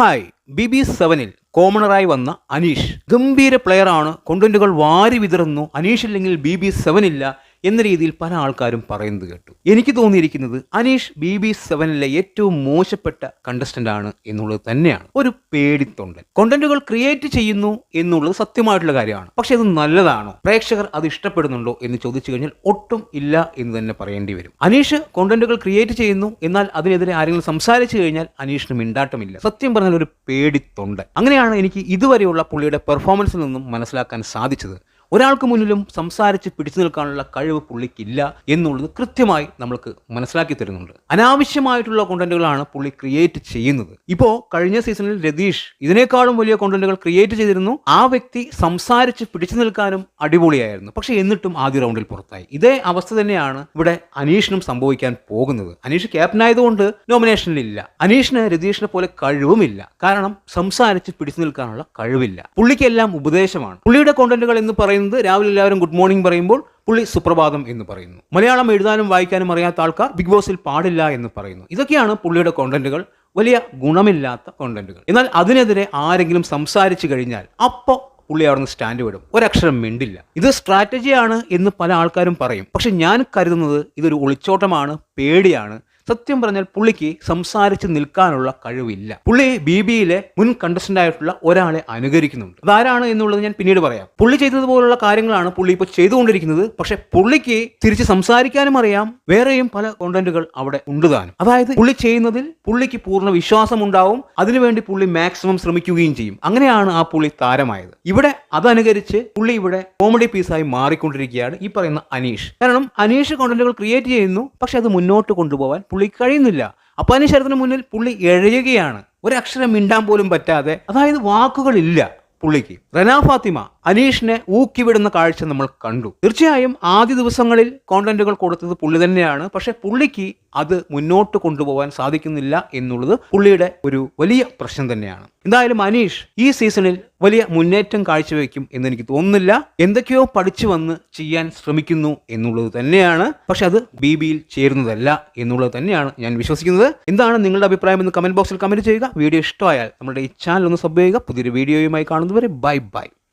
Hi. B B സെവനിൽ കോമണറായി വന്ന അനീഷ്. ഗംഭീര പ്ലെയറാണ് കൊണ്ടന്റുകൾ വാരി വിതറുന്നു. അനീഷ് ഇല്ലെങ്കിൽ ബി ബി സെവനില്ല എന്ന രീതിയിൽ പല ആൾക്കാരും പറയുന്നത് കേട്ടു. എനിക്ക് തോന്നിയിരിക്കുന്നത് അനീഷ് ബി ബി സെവനിലെ ഏറ്റവും മോശപ്പെട്ട കണ്ടസ്റ്റന്റ് ആണ് എന്നുള്ളത് തന്നെയാണ്. ഒരു പേടിത്തൊണ്ടൻ കോണ്ടന്റുകൾ ക്രിയേറ്റ് ചെയ്യുന്നു എന്നുള്ളത് സത്യമായിട്ടുള്ള കാര്യമാണ്. പക്ഷെ അത് നല്ലതാണോ? പ്രേക്ഷകർ അത് ഇഷ്ടപ്പെടുന്നുണ്ടോ എന്ന് ചോദിച്ചു കഴിഞ്ഞാൽ ഒട്ടും ഇല്ല എന്ന് തന്നെ പറയേണ്ടി വരും. അനീഷ് കോണ്ടന്റുകൾ ക്രിയേറ്റ് ചെയ്യുന്നു എന്നാൽ അതിനെതിരെ ആരെങ്കിലും സംസാരിച്ചു കഴിഞ്ഞാൽ അനീഷിന് മിണ്ടാട്ടമില്ല. സത്യം പറഞ്ഞാൽ ഒരു പേടിത്തൊണ്ടൻ അങ്ങനെയാണ് എനിക്ക് ഇതുവരെയുള്ള പുള്ളിയുടെ പെർഫോമൻസിൽ നിന്നും മനസ്സിലാക്കാൻ സാധിച്ചത്. ഒരാൾക്ക് മുന്നിലും സംസാരിച്ച് പിടിച്ചു നിൽക്കാനുള്ള കഴിവ് പുള്ളിക്കില്ല എന്നുള്ളത് കൃത്യമായി നമ്മൾക്ക് മനസ്സിലാക്കി തരുന്നുണ്ട്. അനാവശ്യമായിട്ടുള്ള കോണ്ടന്റുകളാണ് പുള്ളി ക്രിയേറ്റ് ചെയ്യുന്നത്. ഇപ്പോൾ കഴിഞ്ഞ സീസണിൽ രതീഷ് ഇതിനേക്കാളും വലിയ കോണ്ടന്റുകൾ ക്രിയേറ്റ് ചെയ്തിരുന്നു. ആ വ്യക്തി സംസാരിച്ച് പിടിച്ചു നിൽക്കാനും അടിപൊളിയായിരുന്നു. പക്ഷെ എന്നിട്ടും ആദ്യ റൗണ്ടിൽ പുറത്തായി. ഇതേ അവസ്ഥ തന്നെയാണ് ഇവിടെ അനീഷിനും സംഭവിക്കാൻ പോകുന്നത്. അനീഷ് ക്യാപ്റ്റൻ ആയതുകൊണ്ട് നോമിനേഷനിലില്ല അനീഷിന് രതീഷിനെ പോലെ കഴിവുമില്ല. കാരണം സംസാരിച്ച് പിടിച്ചു നിൽക്കാനുള്ള കഴിവില്ല. പുള്ളിക്കെല്ലാം ഉപദേശമാണ്. പുള്ളിയുടെ കോണ്ടന്റുകൾ എന്ന് പറയുന്നത് രാവിലെ എല്ലാവരും ഗുഡ് മോർണിംഗ് പറയുമ്പോൾ പുള്ളി സുപ്രഭാതം എന്ന് പറയുന്നു. മലയാളം എഴുതാനും വായിക്കാനും അറിയാത്ത ആൾക്കാർ ബിഗ് ബോസിൽ പാടില്ല എന്ന് പറയുന്നു. ഇതൊക്കെയാണ് പുള്ളിയുടെ കോണ്ടന്റുകൾ വലിയ ഗുണമില്ലാത്ത കോണ്ടന്റുകൾ എന്നാൽ അതിനെതിരെ ആരെങ്കിലും സംസാരിച്ചു കഴിഞ്ഞാൽ അപ്പോൾ പുള്ളി അവിടുന്ന് സ്റ്റാൻഡ് വിടും. ഒരക്ഷരം മിണ്ടില്ല. ഇത് സ്ട്രാറ്റജിയാണ് എന്ന് പല ആൾക്കാരും പറയും. പക്ഷെ ഞാൻ കരുതുന്നത് ഇതൊരു ഒളിച്ചോട്ടമാണ് പേടിയാണ്. സത്യം പറഞ്ഞാൽ പുള്ളിക്ക് സംസാരിച്ച് നിൽക്കാനുള്ള കഴിവില്ല. പുള്ളി ബി ബിയിലെ മുൻ കണ്ടസ്റ്റന്റ് ആയിട്ടുള്ള ഒരാളെ അനുകരിക്കുന്നുണ്ട്. അതാരാണ് എന്നുള്ളത് ഞാൻ പിന്നീട് പറയാം. പുള്ളി ചെയ്തതുപോലുള്ള കാര്യങ്ങളാണ് പുള്ളി ഇപ്പോൾ ചെയ്തുകൊണ്ടിരിക്കുന്നത്. പക്ഷെ പുള്ളിക്ക് തിരിച്ച് സംസാരിക്കാനും അറിയാം. വേറെയും പല കോണ്ടന്റുകൾ അവിടെ ഉണ്ട് താനും. അതായത് പുള്ളി ചെയ്യുന്നതിൽ പുള്ളിക്ക് പൂർണ വിശ്വാസം ഉണ്ടാവും അതിനുവേണ്ടി പുള്ളി മാക്സിമം ശ്രമിക്കുകയും ചെയ്യും. അങ്ങനെയാണ് ആ പുള്ളി താരമായത്. ഇവിടെ അതനുകരിച്ച് പുള്ളി ഇവിടെ കോമഡി പീസായി മാറിക്കൊണ്ടിരിക്കുകയാണ് ഈ പറയുന്ന അനീഷ്. കാരണം അനീഷ് കോണ്ടന്റുകൾ ക്രിയേറ്റ് ചെയ്യുന്നു. പക്ഷെ അത് മുന്നോട്ട് കൊണ്ടുപോകാൻ പുള്ളിക്ക് കഴിയുന്നില്ല. അപ്പൊ ശരത്തിന് മുന്നിൽ പുള്ളി എഴയുകയാണ് ഒരക്ഷരം മിണ്ടാൻ പോലും പറ്റാതെ. അതായത് വാക്കുകളില്ല പുള്ളിക്ക്. റനാ ഫാത്തിമ അനീഷിനെ ഊക്കിവിടുന്ന കാഴ്ച നമ്മൾ കണ്ടു. തീർച്ചയായും ആദ്യ ദിവസങ്ങളിൽ കോണ്ടന്റുകൾ കൊടുത്തത് പുള്ളി തന്നെയാണ്. പക്ഷെ പുള്ളിക്ക് അത് മുന്നോട്ട് കൊണ്ടുപോകാൻ സാധിക്കുന്നില്ല എന്നുള്ളത് പുള്ളിയുടെ ഒരു വലിയ പ്രശ്നം തന്നെയാണ്. എന്തായാലും അനീഷ് ഈ സീസണിൽ വലിയ മുന്നേറ്റം കാഴ്ചവെക്കും എന്ന് എനിക്ക് തോന്നുന്നില്ല. എന്തൊക്കെയോ പഠിച്ചു വന്ന് ചെയ്യാൻ ശ്രമിക്കുന്നു എന്നുള്ളത് തന്നെയാണ്. പക്ഷെ അത് ബി ബിയിൽ ചേരുന്നതല്ല എന്നുള്ളത് തന്നെയാണ് ഞാൻ വിശ്വസിക്കുന്നത്. എന്താണ് നിങ്ങളുടെ അഭിപ്രായം എന്ന് കമന്റ് ബോക്സിൽ കമന്റ് ചെയ്യുക. വീഡിയോ ഇഷ്ടമായാൽ നമ്മുടെ ഈ ചാനൽ ഒന്ന് സബ് ചെയ്യുക. പുതിയൊരു വീഡിയോയുമായി കാണുന്നവരെ ബൈ ബൈ.